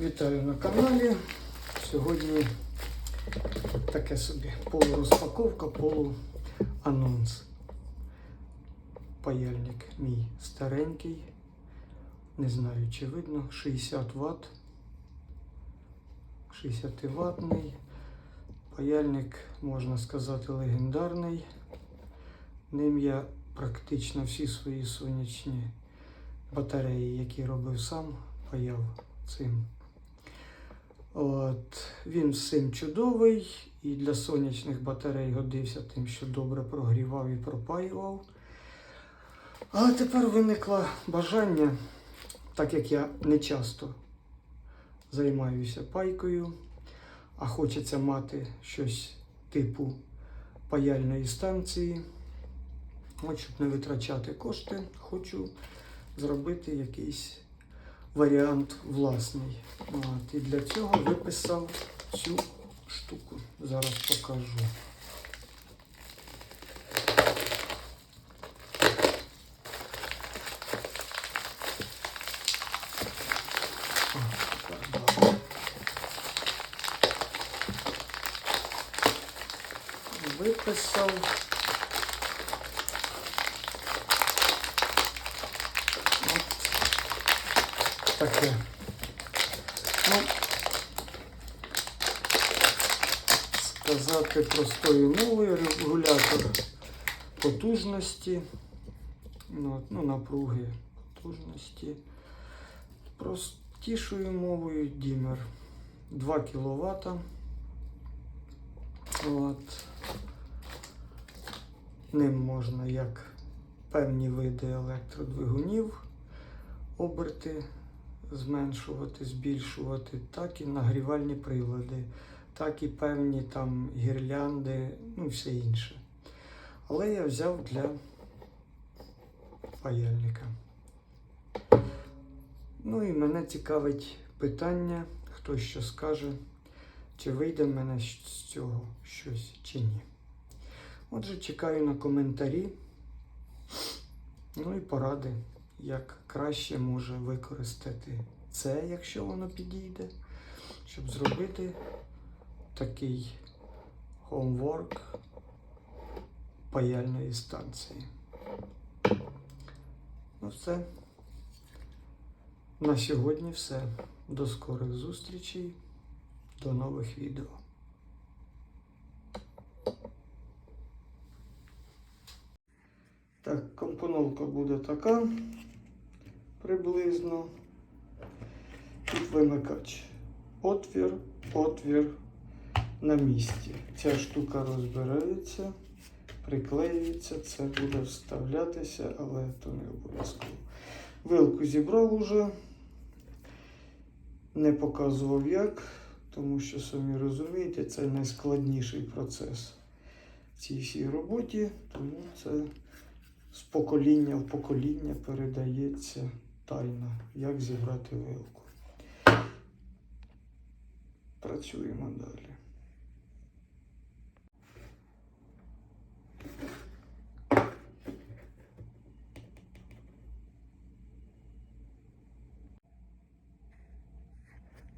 Вітаю на каналі. Сьогодні таке собі полурозпаковка, полуанонс. Паяльник мій старенький. Не знаю, чи видно, 60 Вт. 60 ваттний. Паяльник, можна сказати, легендарний. Ним я практично всі свої сонячні батареї, які робив сам, паяв цим. От, він всім чудовий і для сонячних батарей годився тим, що добре прогрівав і пропаював. Але тепер виникло бажання, так як я не часто займаюся пайкою, а хочеться мати щось типу паяльної станції. От, щоб не витрачати кошти, хочу зробити якийсь варіант власний. От, і для цього виписав цю штуку. Зараз покажу. Виписав. Таке. Ну, сказати простою мовою, регулятор потужності, ну, ну, напруги потужності. Простішою мовою дімер 2 кВт. От. Ним можна як певні види електродвигунів оберти зменшувати, збільшувати, так і нагрівальні прилади, так і певні там гірлянди, ну і все інше. Але я взяв для паяльника. Ну і мене цікавить питання, хто що скаже, чи вийде в мене з цього щось чи ні. Отже, чекаю на коментарі, ну і поради, як краще може використати це, якщо воно підійде, щоб зробити такий homework паяльної станції. Ну все. На сьогодні все. До скорих зустрічей, до нових відео. Так, компоновка буде така приблизно. Тут вимикач. Отвір, отвір на місці. Ця штука розбирається, приклеюється, це буде вставлятися, але то не обов'язково. Вилку зібрав уже, не показував як, тому що, самі розумієте, це найскладніший процес в цій всій роботі, тому це з покоління в покоління передається тайна, як зібрати вилку. Працюємо далі.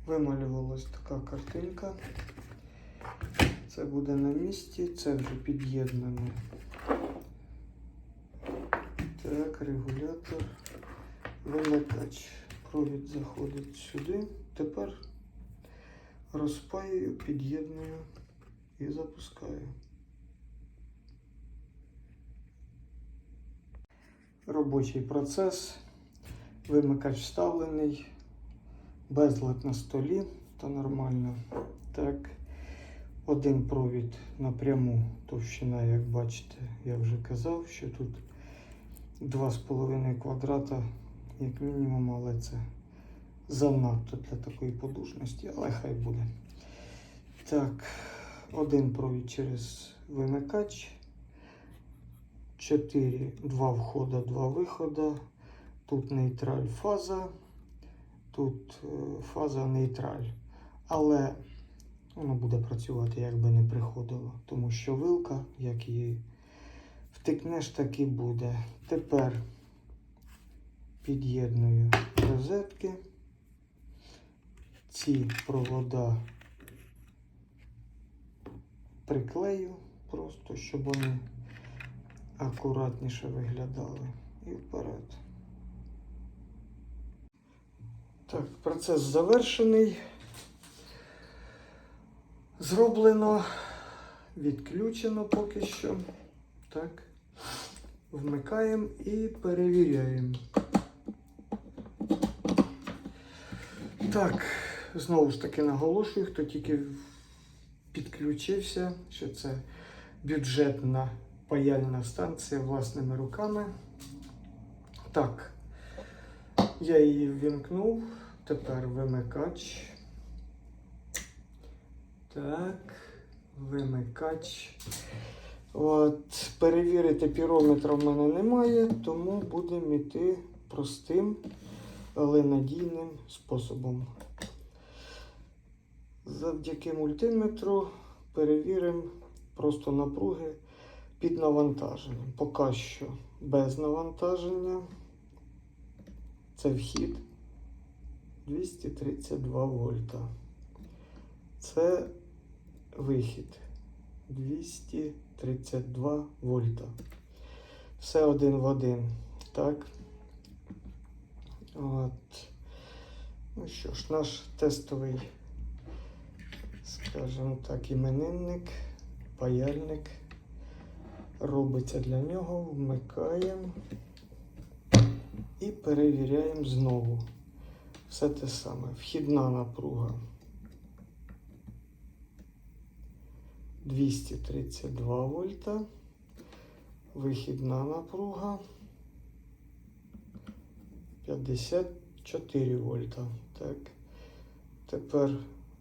Вималювалась така картинка. Це буде на місці, це вже під'єднане. Так, регулятор, вимикач. Провід заходить сюди. Тепер розпаюю, під'єдную і запускаю. Робочий процес. Вимикач вставлений. Безлад на столі, то нормально. Так, один провід напряму, товщина, як бачите, я вже казав, що тут 2,5 квадрата, як мінімум, але це занадто для такої подушності, але хай буде. Так, один провід через вимикач. 4, 2 входа, 2 вихода. Тут нейтраль фаза, тут е, фаза нейтраль. Але воно буде працювати, як би не приходило, тому що вилка, як її втикнеш, так і буде. Тепер під'єдную розетки. ці провода приклею просто, щоб вони акуратніше виглядали. І вперед. Так, процес завершений. Зроблено, відключено поки що. Так. Вмикаємо і перевіряємо. Так, знову ж таки наголошую, хто тільки підключився, що це бюджетна паяльна станція власними руками. Так, я її ввімкнув. Тепер вимикач. Так, вимикач. От, перевірити пірометра в мене немає, тому будемо йти простим, але надійним способом. Завдяки мультиметру перевіримо просто напруги під навантаженням. Поки що без навантаження. Це вхід 232 вольта. Це вихід 232 вольта. Все один в один. Так. От. Ну що ж, наш тестовий, скажімо так, іменинник, паяльник. Робиться для нього, вмикаємо і перевіряємо знову. Все те саме. Вхідна напруга 232 вольта. Вихідна напруга 54 вольта. Так. Тепер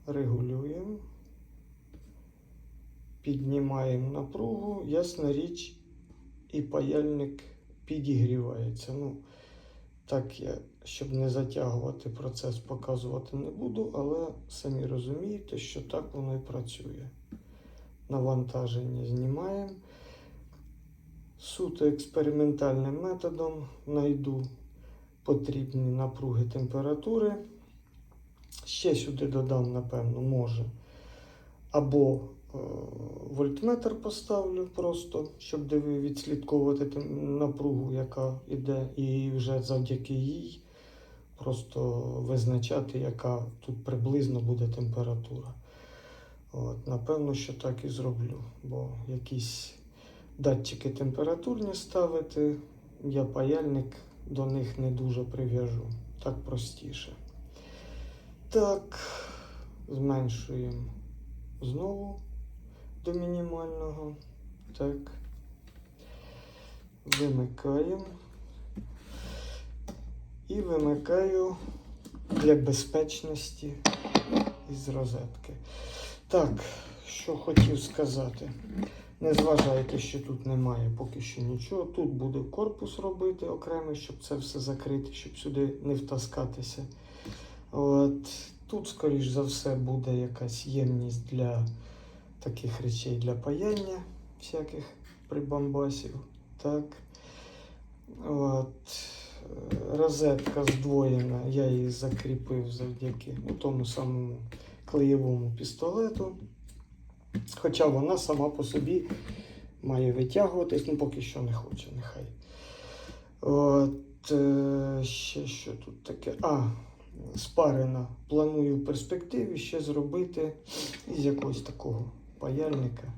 регулюємо. Піднімаємо напругу, ясна річ, і паяльник підігрівається. Ну, так я, щоб не затягувати процес, показувати не буду, але самі розумієте, що так воно і працює. Навантаження знімаємо. Суто експериментальним методом знайду потрібні напруги температури. Ще сюди додам, напевно, може. Або е, вольтметр поставлю просто, щоб відслідковувати напругу, яка йде, і вже завдяки їй просто визначати, яка тут приблизно буде температура. От, напевно, що так і зроблю, бо якісь датчики температурні ставити, я паяльник до них не дуже прив'яжу. Так простіше. Так, зменшуємо знову до мінімального. Так. Вимикаємо. І вимикаю для безпечності із розетки. Так, що хотів сказати. Не зважайте, що тут немає поки що нічого. Тут буде корпус робити окремий, щоб це все закрити, щоб сюди не втаскатися. От. Тут, скоріш за все, буде якась ємність для таких речей для паяння всяких прибамбасів. Так. От. Розетка здвоєна, я її закріпив завдяки тому самому клеєвому пістолету. Хоча вона сама по собі має витягуватись, ну поки що не хоче, нехай. От, е, ще що тут таке? А, спарена. Планую в перспективі ще зробити із якогось такого паяльника.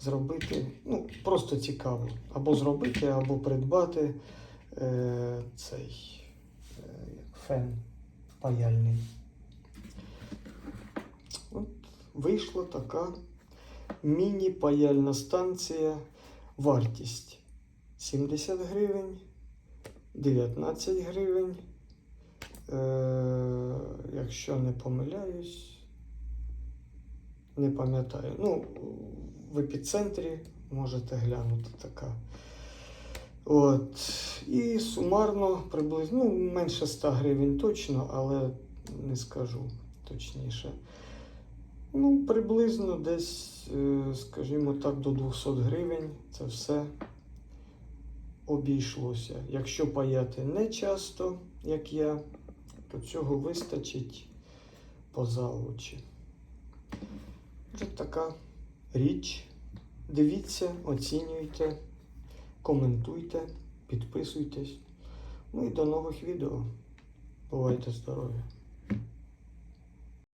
Зробити, ну, просто цікаво. Або зробити, або придбати е, цей е, фен паяльний. От вийшла така міні-паяльна станція. Вартість 70 гривень, 19 гривень. Е, якщо не помиляюсь, не пам'ятаю. Ну, в епіцентрі можете глянути така. От. І сумарно приблизно, ну, менше 100 гривень точно, але не скажу точніше. Ну, приблизно десь, е, скажімо так, до 200 гривень це все обійшлося. Якщо паяти не часто, як я, то цього вистачить поза очі. Це така річ. Дивіться, оцінюйте, коментуйте, підписуйтесь. Ну і до нових відео. Бувайте здорові!